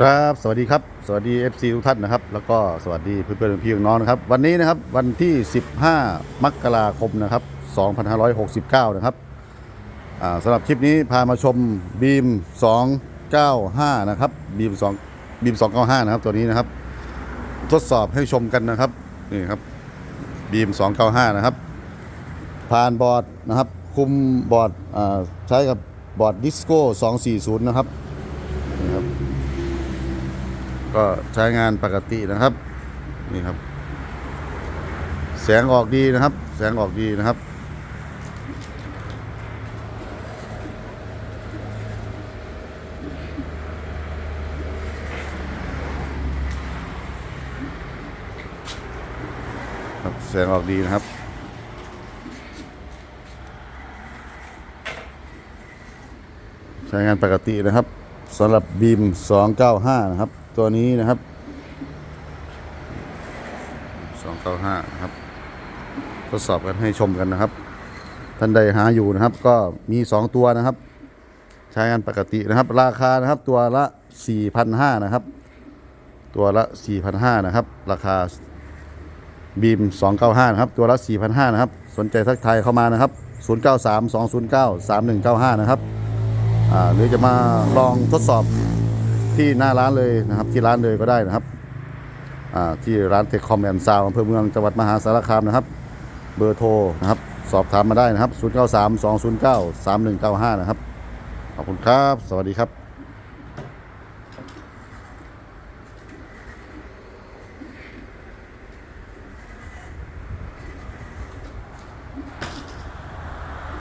ครับสวัสดีครับสวัสดี FC ทุกท่านนะครับ แล้วก็สวัสดีเพื่อนๆพี่น้องนะครับ วันนี้นะครับวันที่ 15 มกราคมนะครับ 2569 นะครับอ่าสำหรับคลิปนี้พามาชมบีม 295 นะครับบีม2บีม 295 นะครับตัวนี้นะครับ ทดสอบให้ชมกันนะครับนี่ครับบีม 295 นะครับ ผ่านบอร์ดนะครับ คุมบอร์ดใช้กับบอร์ดดิสโก้240 นะครับนี่ครับ ก็ใช้งานปกตินะครับ นี่ครับ แสงออกดีนะครับ แสงออกดีนะครับ ครับแสงออกดีนะครับใช้งานปกตินะครับสำหรับบีม 295 นะครับ ตัวนี้นะครับ295นะครับทดสอบกันให้ชมกันนะครับ ท่านใดหาอยู่นะครับ ก็มี2ตัวนะครับ ใช้งานปกตินะครับ ราคานะครับตัวละ4,500นห้านะครับ ตัวละ4,500นห้านะครับ ราคาบีม295นะครับ ตัวละ4,500นห้านะครับ สนใจทักทายเข้ามานะครับ093 209 3195นะครับอ่าหรือจะมาลองทดสอบ ที่หน้าร้านเลยนะครับ ที่ร้านเลยก็ได้นะครับที่ร้านเทคคอมแอนซาวอำเภอเมืองจังหวัดมหาสารคามนะครับ เบอร์โทรนะครับ สอบถามมาได้นะครับ 093 209 3195 นะครับ ขอบคุณครับ สวัสดีครับ